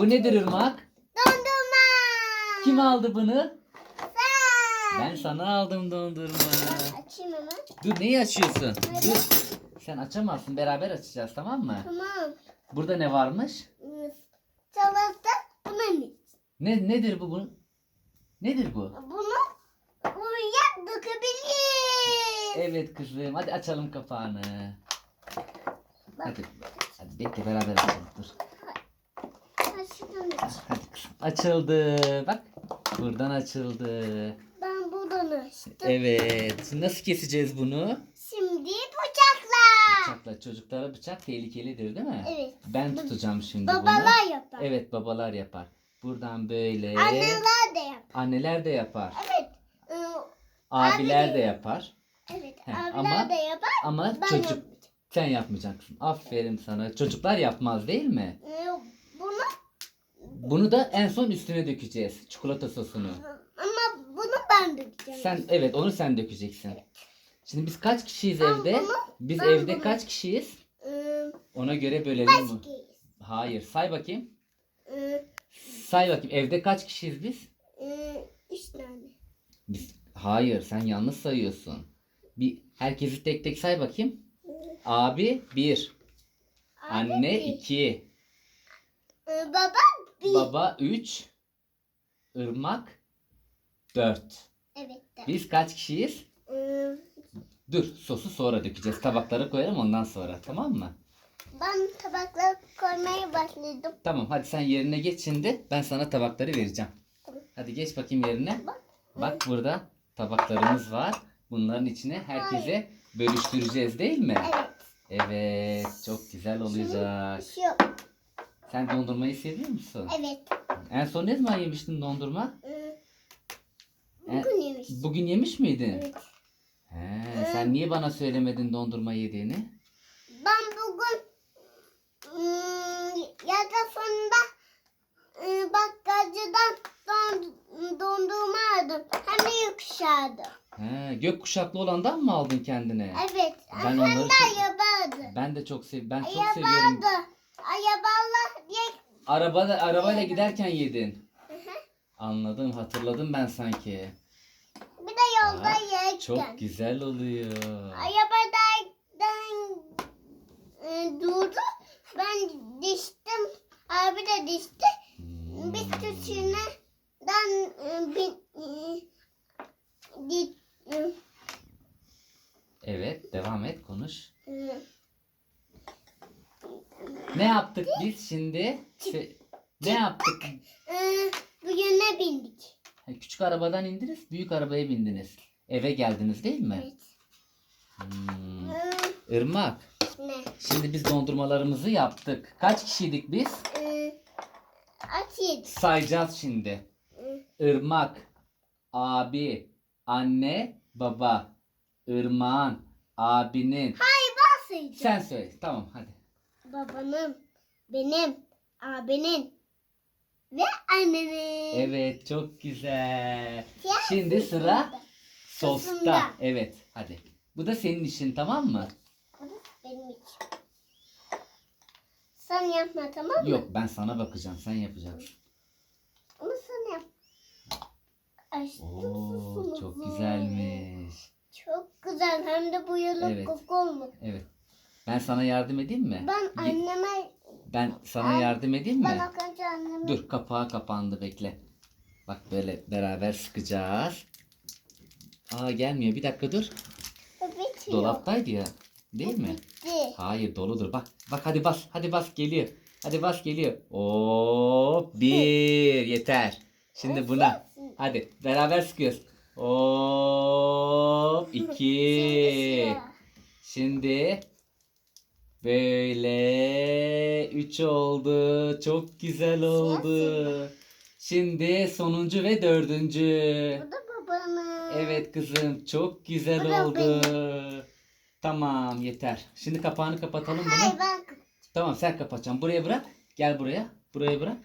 Bu nedir Irmak? Dondurma. Kim aldı bunu? Sen. Ben sana aldım dondurma. Açayım hemen. Dur neyi açıyorsun? Dur. Sen açamazsın. Beraber açacağız tamam mı? Tamam. Burada ne varmış? Salata bunu mu? Ne nedir bu bunun? Nedir bu? Bunu buraya dökebiliriz. Evet kızım. Hadi açalım kapağını. Bak. Hadi. Hadi bekle beraber açalım. Dur. Açtım. Hadi kızım. Açıldı. Bak. Buradan açıldı. Ben buradan açtım. Evet. Şimdi nasıl keseceğiz bunu? Şimdi bıçakla. Bıçakla. Çocuklara bıçak tehlikelidir değil mi? Evet. Ben tutacağım şimdi bunu. Babalar yapar. Evet babalar yapar. Buradan böyle. Anneler de yapar. Anneler de yapar. Evet. Ee, Abiler Abi de yapar. Evet. He, abiler ama- de yapar. Ama Ben çocuk yapmayacağım. sen yapmayacaksın. Aferin sana. Çocuklar yapmaz değil mi? Bunu Bunu da en son üstüne dökeceğiz. Çikolata sosunu. ama bunu ben dökeceğim. Sen evet onu sen dökeceksin. Şimdi biz kaç kişiyiz Ben evde? bunu- Biz ben evde bunu- kaç kişiyiz? Ee, Ona göre bölelim mi? kez? Hayır. Say bakayım. Ee, Say bakayım. Evde kaç kişiyiz biz? e, üç tane. Biz Hayır, sen yanlış sayıyorsun. Bir herkesi tek tek say bakayım. Abi 1, Abi anne bir. 2, Ee, baba bir. baba 3, ırmak 4. Evet. de. Biz kaç kişiyiz? Ee, Dur, sosu sonra dökeceğiz. Tabaklara koyalım ondan sonra, tamam mı? ben tabakları koymaya başladım. Tamam, hadi sen yerine geç şimdi. Ben sana tabakları vereceğim. Hadi geç bakayım yerine. Bak. Burada tabaklarımız var. Bunların içine herkese bölüştüreceğiz değil mi? Evet. Evet, çok güzel olacak. Şu. Sen dondurmayı seviyor musun? Evet. En son ne zaman yemiştin dondurma? E, bugün yemiş. Bugün yemiş miydin? Evet. He, sen niye bana söylemedin dondurma yediğini? Ben bugün ım, yaza sonunda ım, bakkalcıdan don, dondurma aldım. Hem de yükseldi. He, gök kuşaklı olandan mı aldın kendine? Evet. Ben Hem onları de çok- yabadı. Ben de çok sev ben çok seviyorum. Yabadı. Ayaballah diye. Arabada arabayla giderken yedin. Hı hı. Anladım, hatırladım ben sanki. Bir de yolda Aa, yerken. Çok güzel oluyor. Arabadan e, durdu. Ben diştim. Abi de dişti. Hmm. Biz tüsünden e, bir e, di, e, Evet, devam et, konuş. e, Ne yaptık biz şimdi? Şey- ne yaptık? e, bu yöne bindik. Ha, Küçük arabadan indiniz, büyük arabaya bindiniz. Eve geldiniz değil mi? Evet. Hmm. Irmak, ne? şimdi biz dondurmalarımızı yaptık. Kaç kişiydik biz? E, at yedi. Sayacağız şimdi. Irmak, abi, anne, baba. Irmak'ın, abinin. basıydı. Sen söyle. Tamam hadi. Babanın, benim, abinin ve annenin. Evet çok güzel. Ya, Şimdi sıra sosta. Sosunda. Evet hadi. Bu da senin işin tamam mı? Bu da benim için. Sen yapma tamam mı? Yok ben sana bakacağım. Sen yapacaksın. Ama sen yap. Açtım Oo sosumuzu. çok güzelmiş. Çok güzel hem de bu yıllık Evet. kokulu. Evet. Ben sana yardım edeyim mi? Ben Ye- anneme, Ben sana yardım edeyim ben mi? anneme. Dur kapağı kapandı bekle. Bak böyle beraber sıkacağız. Aa gelmiyor. Bir dakika dur. Bitiyor. Dolaptaydı ya. Değil mi? Bitti. Hayır doludur. Bak bak hadi bas. Hadi bas geliyor. Hadi bas geliyor. Oo bir yeter. Şimdi buna. Hadi beraber sıkıyoruz. Oo iki. Şimdi böyle üç oldu. Çok güzel oldu. Şimdi sonuncu ve dördüncü. Bu da babanın. Evet kızım çok güzel Bu da oldu. Tamam yeter. Şimdi kapağını kapatalım Hayır bunu. ben. Tamam sen kapatacaksın. Buraya bırak. Gel buraya. Buraya bırak.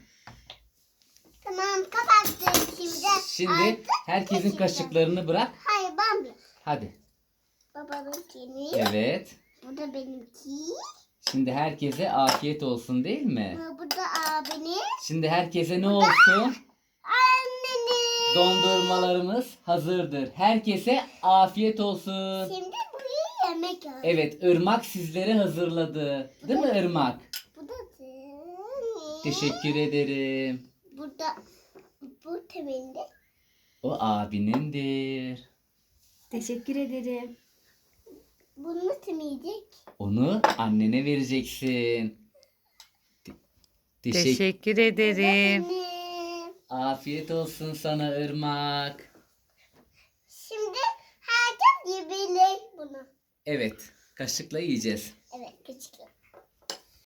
Tamam kapattım şimdi. Şimdi Artık herkesin kaşıklarını bırak. Hayır ben bir. Hadi. Babanın kini. Evet. Bu da benimki. Şimdi herkese afiyet olsun değil mi? Bu da abinin. Şimdi herkese ne olsun? Annenin. Dondurmalarımız hazırdır. Herkese afiyet olsun. Şimdi buraya yemek al. Evet, Irmak sizlere hazırladı. Değil mi Irmak? Bu da senin. Teşekkür ederim. Burada bu temelde. O abinindir. Teşekkür ederim. Bunu temizleyecek. Onu annene vereceksin. Te- Teşekkür. Teşekkür ederim. Afiyet olsun sana Irmak. Şimdi herkes yiyebilir bunu. Evet, kaşıkla yiyeceğiz. Evet küçük.